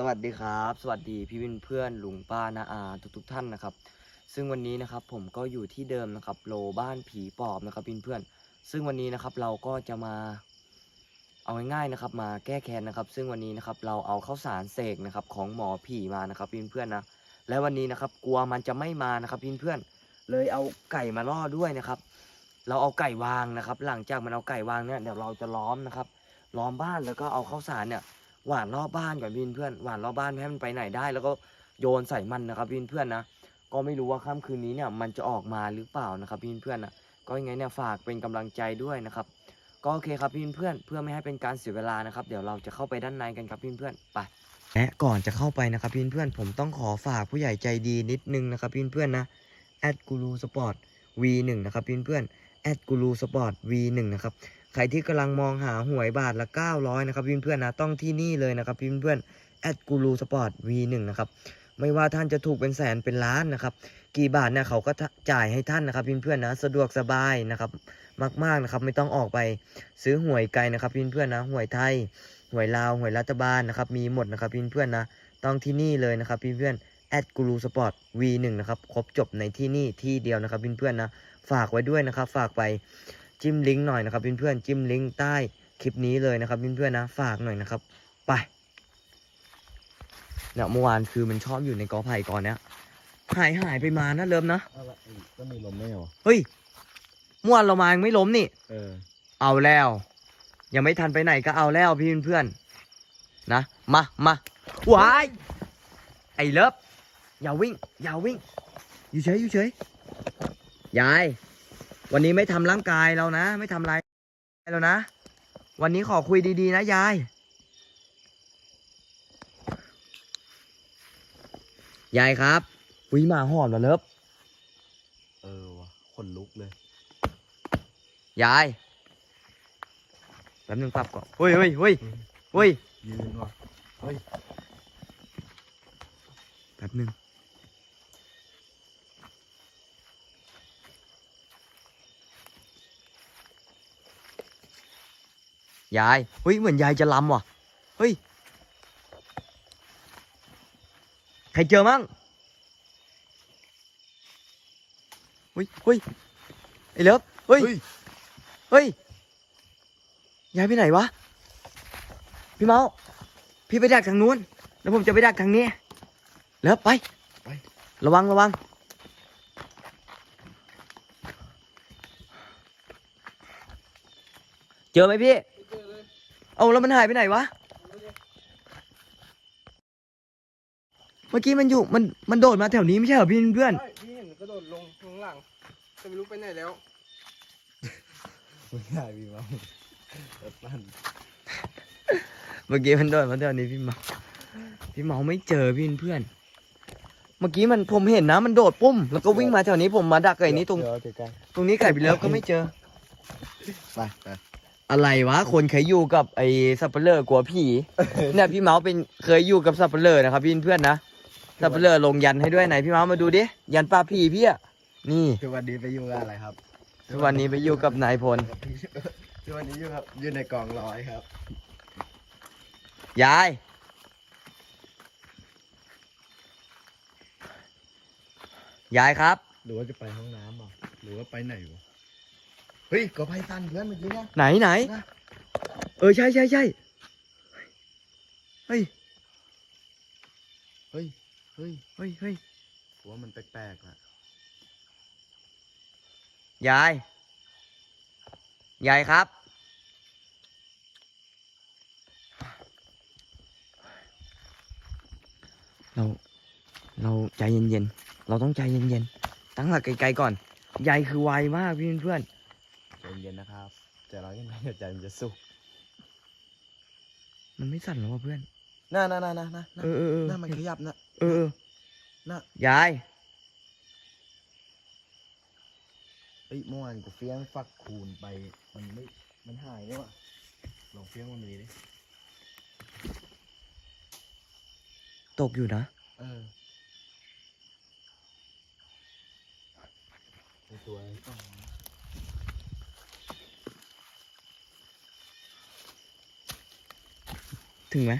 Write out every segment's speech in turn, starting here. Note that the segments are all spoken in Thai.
สวัสดีครับ สวัสดีพี่วินเพื่อนลุงป้านาอาทุกทุกท่านนะครับ ซึ่งวันนี้นะครับผมก็อยู่ที่เดิมนะครับโลบ้านผีปอบนะครับพี่เพื่อน ซึ่งวันนี้นะครับเราก็จะมาเอาง่ายๆนะครับ มาแก้แค้นนะครับ ซึ่งวันนี้นะครับเราเอาข้าวสารเสกนะครับของหมอผีมานะครับพี่เพื่อนนะและวันนี้นะครับกลัวมันจะไม่มานะครับพี่เพื่อน เลยเอาไก่มาล่อด้วยนะครับ เราเอาไก่วางนะครับ หลังจากมันเอาไก่วางเนี่ยเดี๋ยวเราจะล้อมนะครับล้อมบ้านแล้วก็เอาข้าวสารเนี่ย หวานรอบบ้านก่อนพี่เพื่อนหวานรอบบ้านไม่ให้มันไปไหนได้ แล้วก็โยนใส่มันนะครับพี่เพื่อนนะก็ไม่รู้ว่าค่ำคืนนี้เนี่ยมันจะออกมาหรือเปล่านะครับพี่เพื่อนนะก็ยังไงเนี่ยฝากเป็นกำลังใจด้วยนะครับ ก็โอเคครับพี่เพื่อนเพื่อไม่ให้เป็นการเสียเวลานะครับ เดี๋ยวเราจะเข้าไปด้านในกันครับพี่เพื่อนไปและก่อนจะเข้าไปนะครับพี่เพื่อนผมต้องขอฝากผู้ใหญ่ใจดีนิดนึงนะครับพี่เพื่อนนะแอดกูรูสปอร์ต V1 นะครับพี่เพื่อนแอดกูรูสปอร์ต V1 นะครับ ใครที่กำลังมองหาหวยบาทละ 900 นะครับเพื่อนๆนะต้องที่นี่เลยนะครับเพื่อนๆแอดกูรูสปอร์ต V1 นะครับไม่ว่าท่านจะถูกเป็นแสนเป็นล้านนะครับ กี่บาทเนี่ยเขาก็จ่ายให้ท่านนะครับเพื่อนๆนะสะดวกสบายนะครับ มากๆนะครับ ไม่ต้องออกไปซื้อหวยไกลนะครับเพื่อนๆนะหวยไทยหวยลาวหวยรัฐบาลนะครับ มีหมดนะครับเพื่อนๆนะต้องที่นี่เลยนะครับเพื่อนๆแอดกูรูสปอร์ต V1 นะครับครบจบในที่นี่ที่เดียวนะครับเพื่อนๆนะฝากไว้ด้วยนะครับ ฝากไป จิ้มลิงก์หน่อยนะครับเพื่อนๆจิ้มลิงก์ใต้คลิปนี้เลยนะครับเพื่อนๆนะฝากหน่อยนะครับ ไปเนี่ยเมื่อวานคือมันชอบอยู่ในกอไผ่ก่อนเนี้ยหายหายไปมานะเริ่มนะอะไรก็มีลมไม่เหรอเฮ้ยเมื่อวานเรามายังไม่ล้มนี่ เออ เอาแล้ว ยังไม่ทันไปไหนก็เอาแล้วพี่เพื่อนๆนะมามาว้ายไอ้เลิฟอย่าวิ่งอย่าวิ่งอยู่เฉยอยู่เฉยยาย วันนี้ไม่ทำร่างกายเรานะ ไม่ทำอะไรเรานะ วันนี้ขอคุยดีๆนะยาย ยายครับวิมาหอนเหรอเลิฟเออวะขนลุกเลย ยาย แป๊บนึงปรับก่อนเฮ้ยเฮ้ยเฮ้ยเฮ้ยยืนวะเฮ้ย แป๊บนึง ยายเฮ้ยเหมือนยายจะลำว่ะเฮ้ยใครเจอมั่งเฮ้ยเฮ้ยไอ้เลิฟเฮ้ยเฮ้ยเฮ้ยยายไปไหนวะพี่เมาพี่ไปดักทางนู้นแล้วผมจะไปดักทางนี้แล้วไปไประวังระวังเจอไหมพี่ เอาแล้วมันหายไปไหนวะ เมื่อกี้มันอยู่มันมันโดดมาแถวนี้ไม่ใช่เหรอพี่เพื่อน ใช่พี่เห็นกระโดดลงข้างหลังแต่ไม่รู้ไปไหนแล้วไม่ได้พี่มั้งรถปั้นเมื่อกี้มันโดดมาแถวนี้พี่เมาพี่เมาไม่เจอพี่เพื่อน เมื่อกี้มันผมเห็นนะมันโดดปุ้มแล้วก็วิ่งมาแถวนี้ผมมาดักไอ้นี้ตรง เดี๋ยวใกล้ตรงนี้ไก่ไปเลิฟก็ไม่เจอๆไปไป อะไรวะ คนเคยอยู่กับไอ้สับเปลือกลัวผีเนี่ยพี่เมาส์เป็นเคยอยู่กับสับเปลือนะครับพี่เพื่อนนะสับเปลือลงยันให้ด้วยไหนพี่เมาส์มาดูดิยันปลาผีพี่อะนี่คือวันนี้ไปอยู่กับอะไรครับทุกวันนี้ไปอยู่กับนายพลคือวันนี้อยู่ครับอยู่ในกองร้อยครับยายยายครับหรือว่าจะไปห้องน้ำอะหรือว่าไปไหนวะ เฮ้ยก็ไปสั้นเพื่อนเมื่อกี้นะไหนไหนนะเออใช่ใช่ใช่เฮ้ย เฮ้ย เฮ้ย เฮ้ยเฮ้ยผมว่ามันแปลกๆอะ ยาย ยายครับ เรา เราใจเย็นๆ เราต้องใจเย็นๆ ตั้งหลักไกลๆก่อน ยายคือไวมากพี่เพื่อนใจ เย็นนะครับใจเรายังไงเดี๋ยวใจมันจะสู้ๆมันไม่สั่นหรอวะเพื่อนน่าน่าน่าน่าน่าเออเออเออน่ามันขยับนะเออเออน่ะยายเฮ้ยเมื่อวานกูเฟี้ยงฟักคูณไป มันไม่ มันหายเนี่ยว่ะลองเฟี้ยงมันมีดิ ตกอยู่นะ เออในตัวไถึงไหม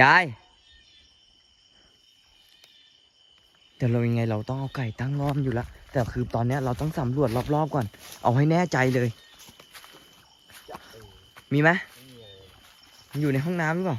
ยายแต่เรายังไงเราต้องเอาไก่ตั้งรอมอยู่ละแต่คือตอนนี้เราต้องสำรวจรอบๆก่อน เอาให้แน่ใจเลย มีไหมอยู่ในห้องน้ำหรือเปล่า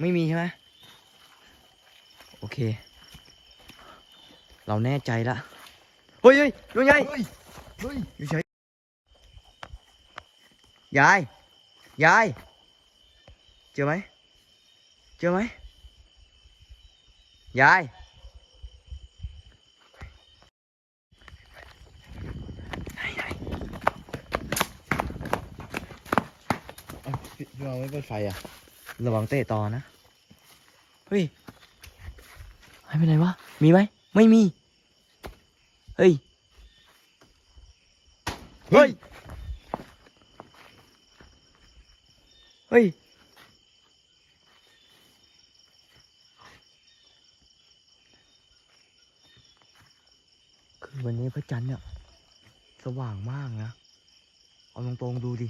ไม่มีใช่ไหมโอเค เราแน่ใจละเฮ้ยเฮ้ยลุงยายเฮ้ยเฮ้ยอยู่เฉยยาย ยาย เจอไหม เจอไหม ยายไหนไหนเอ้าพี่พี่เราไม่เปิดไฟอะ ระวังเตะต่อนะ เฮ้ยหายไปไหนวะ มีไหม ไม่มี เฮ้ย เฮ้ย เฮ้ย คือวันนี้พระจันทร์เนี่ยสว่างมากนะ เอาตรงๆดูดิ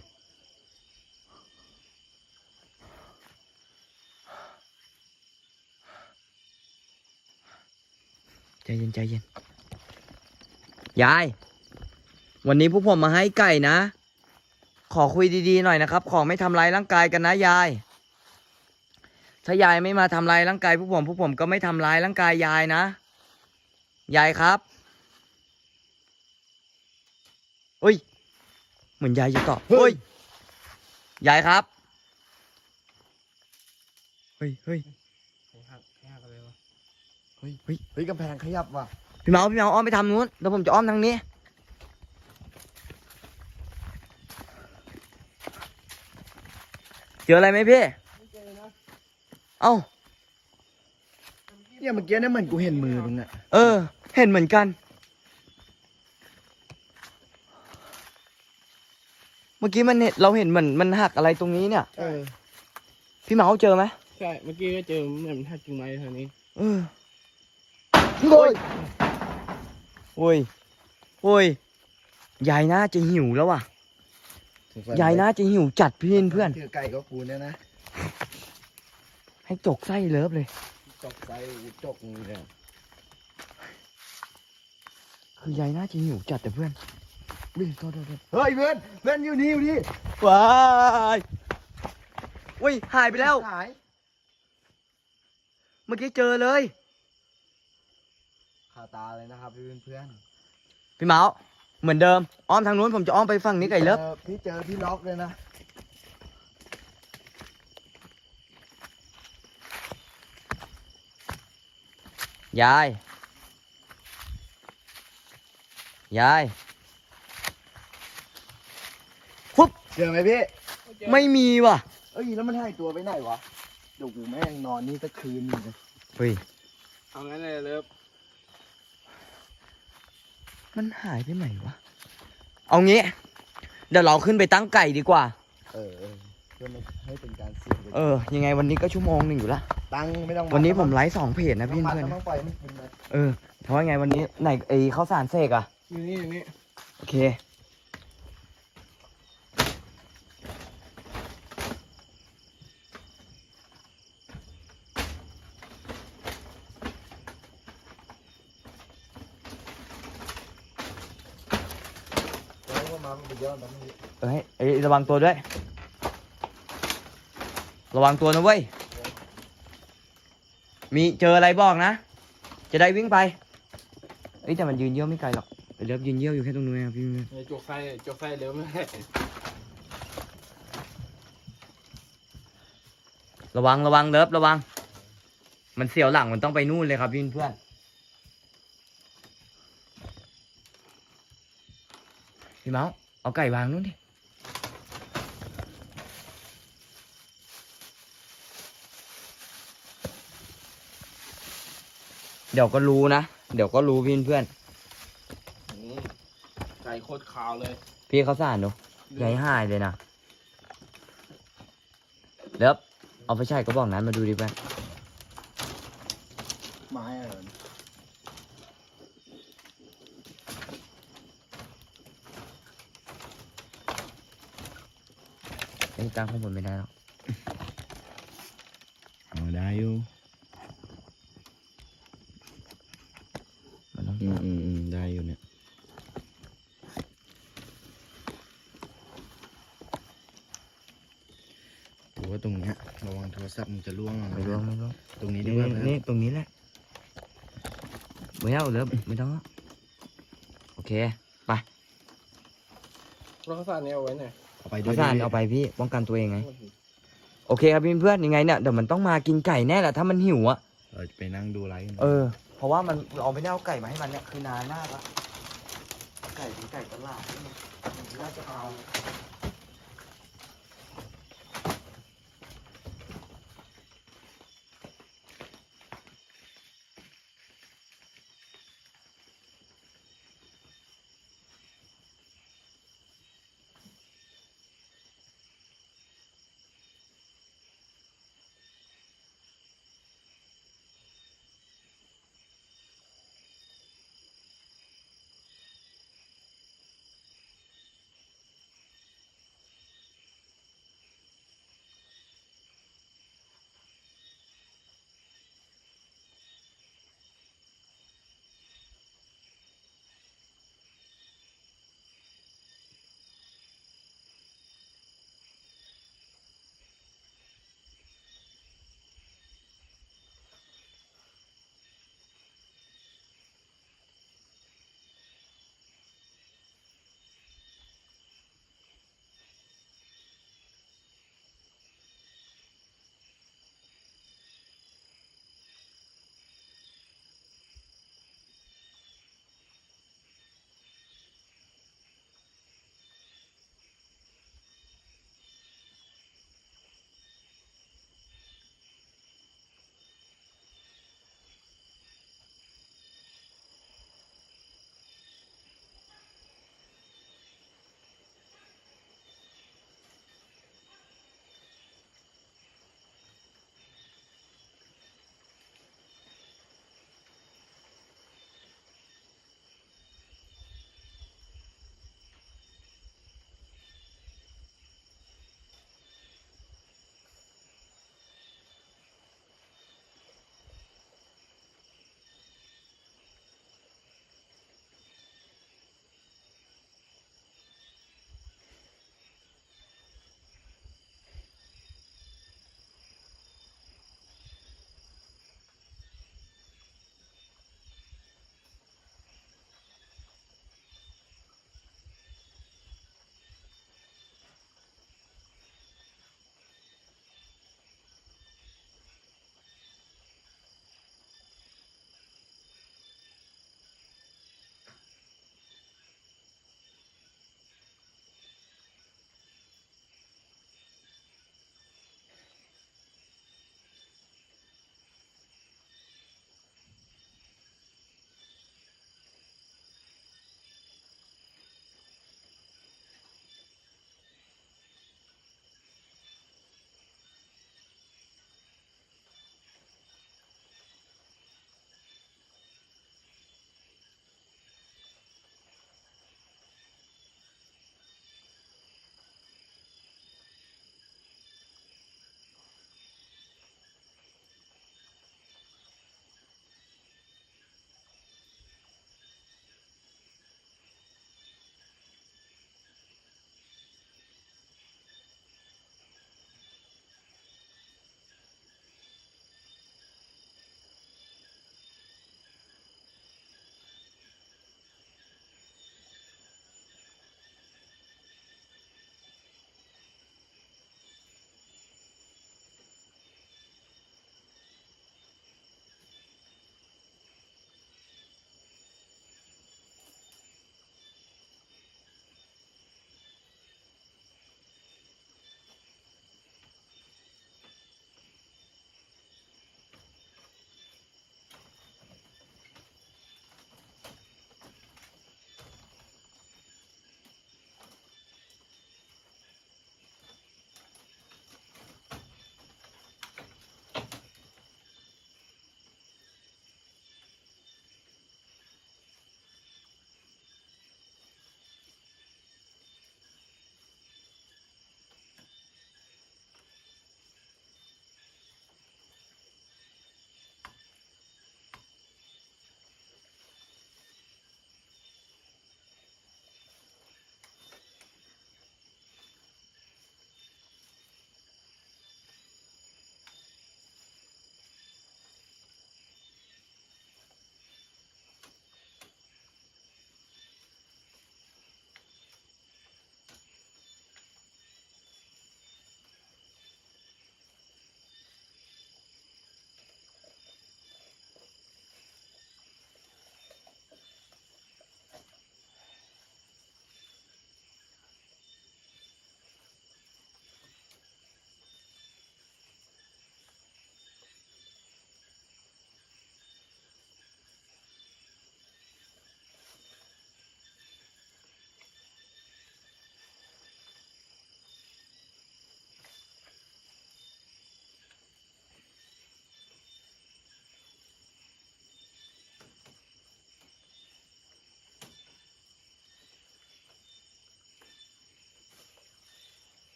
ใจเย็นใจเย็น ยาย วันนี้พวกผมมาให้ไก่นะ ขอคุยดีๆหน่อยนะครับ ขอไม่ทำร้ายร่างกายกันนะยาย ถ้ายายไม่มาทำร้ายร่างกายพวกผมพวกผมก็ไม่ทำร้ายร่างกายยายนะ ยายครับเฮ้ย เหมือนยายจะตอบเฮ้ย ยายครับ เฮ้ยเฮ้ยใครหักใครหักอะไรวะเฮ้ยเฮ้ยเฮ้ยกำแพงขยับว่ะ พี่เมาพี่เมาอ้อมไปทางนู้นแล้วผมจะอ้อมทางนี้ เจออะไรไหมพี่ไม่เจอนะเอ้าเนี่ยเมื่อกี้เนี่ยเหมือนกูเห็นมือมึงอะเออ เห็นเหมือนกัน เมื่อกี้มันเห็นเราเห็นเหมือนมันหักอะไรตรงนี้เนี่ย เออ พี่เมาเจอไหมใช่ เมื่อกี้ก็เจอเหมือนหักกิ่งไม้แถวนี้ เออโอ้ย โอ้ย โอ้ย ยายน่าจะหิวแล้วว่ะ ยายน่าจะหิวจัดพี่เพื่อนถือไก่ก็กูเนี่ยนะ ให้จกไส้เลิฟเลย จกไก่จกมือเนี่ยคือยายน่าจะหิวจัดแต่เพื่อนวิ่งโทษโทษโทษเฮ้ยเพื่อนเพื่อนอยู่นี่อยู่นี่ว้ายอุ้ยหายไปแล้ว หาย เมื่อกี้เจอเลยคาตาเลยนะครับพี่เพื่อนพี่เมาส์เหมือนเดิม อ้อมทางนู้นผมจะอ้อมไปฝั่งนี้ไก่เลิฟออพี่เจอพี่ล็อกเลยนะ ยาย ยายปุ๊บเจอไหมพี่ไม่มีว่ะ เอ้ยแล้วมันหายตัวไปไหนวะเดี๋ยวกูแม่งนอนนี่สักคืนหนึงเลยเฮ้ย เอางั้นเลยเลิฟ มันหายไปไหนวะ เอางี้ เดี๋ยวเราขึ้นไปตั้งไก่ดีกว่า เออเออเพื่อไม่ให้เป็นการเสี่ยงเลยเออ ยังไงวันนี้ก็ชั่วโมงหนึ่งอยู่ละ ตังค์ไม่ต้องวันนี้ผมไลฟ์สองเพจนะพี่พี่เพื่อนต้นะองปล่อยมันกินเลยเออเพราะว่าไงวันนี้ไหนไอ้ข้าวสารเสกอะอยู่นี่อยู่นี่ โอเค แล้วก็มามันไปย้อนมันนี่ เอ้ยเอ้ยระวังตัวด้วย ระวังตัวนะเว้ย มีเจออะไรบอกนะ จะได้วิ่งไปเอ้ยแต่มันยืนเยี่ยวไม่ไกลหรอกไอ้เลิฟยืนเยี่ยวอยู่แค่ตรงนู้นเองครับพี่เดี๋ยวจกไฟจกไฟเลิฟไม่ได้ระวังระวังเลิฟระวัง มันเสียวหลังมันต้องไปนู่นเลยครับพี่เพื่อน พี่เมาส์เอาไก่วางนู่นดิเดี๋ยวก็รู้นะ เดี๋ยวก็รู้พี่เพื่อนอืมไก่โคตรขาวเลยพี่เขาสานดูใหญ่หายเลยนะเลิฟเอาไปใช้ก็บอกนั้นมาดูดิเพื่อน ไม้อะไรวะ ฉันกลางข้างบนไม่ได้แล้วเอาได้อยู่มันต้องอืมอืมได้อยู่เนี่ย ถือว่าตรงเนี้ยระวังโทรศัพท์มึงจะล่วงไม่ร่วงไม่ร่วงตรงนี้ดีกว่านี่ตรงนี้แหละไม่เอาเดี๋ยไม่ต้องโอเคไปเค รองสารเนี้เอาไว้ไหนอย ไปด้เอาวยสารดิเอาไปพี่ป้องกันตัวเองไง โอเคครับเพื่อนๆยังไงเนี่ยเดี๋ยวมันต้องมากินไก่แน่แหละถ้ามันหิวอะเราจะไปนั่งดูไลฟ์กันเออ เพราะว่ามันเราไม่ได้เอาไก่มาให้มันเนี่ยคือนานมากละไก่เป็นไก่ตลาดนี่มันน่าจะเอา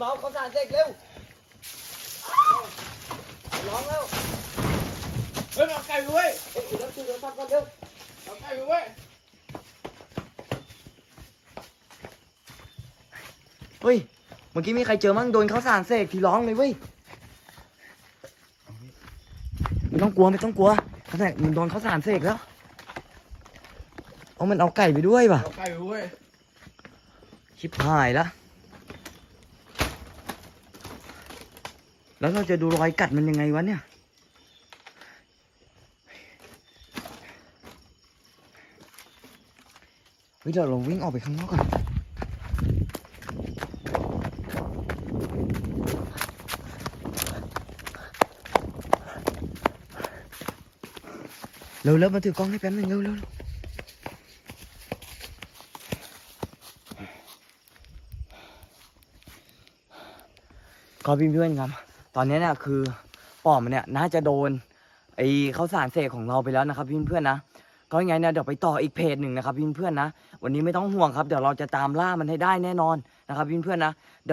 มาเอาข้าวสารเสกเร็วอ้าวร้องแล้วเฮ้ยเอาไก่ไปเว้ยเอ้ยเดี๋ยวจุดโทรศัพท์ก่อนเร็วเอาไก่ไปเว้ยเฮ้ย เมื่อกี้มีใครเจอมั่งโดนข้าวสารเสกที่ร้องเลยเว้ย ไม่ต้องกลัวไม่ต้องกลัวข้าวสารมันโดนข้าวสารเสกแล้ว เอามันเอาไก่ไปด้วยป่ะ เอาไก่ไปเว้ย ชิบหายแล้วแล้วเราจะดูรอยกัดมันยังไงวะเนี่ยเฮ้ยเดี๋ยวเราวิ่งออกไปข้างนอกก่อน เร็วเร็วมาถือกล้องให้แป๊บนึงเร็วเร็วเร็ว ก็พี่เพื่อนครับ ตอนนี้เนี่ยคือปอมเนี่ยน่าจะโดนไอ้ข้าวสารเศษของเราไปแล้วนะครับพี่เพื่อนๆนะก็ยังไงเนี่ยเดี๋ยวไปต่ออีกเพจหนึ่งนะครับพี่เพื่อนๆนะ วันนี้ไม่ต้องห่วงครับเดี๋ยวเราจะตามล่ามันให้ได้แน่นอนนะครับพี่เพื่อนๆนะเดี๋ยว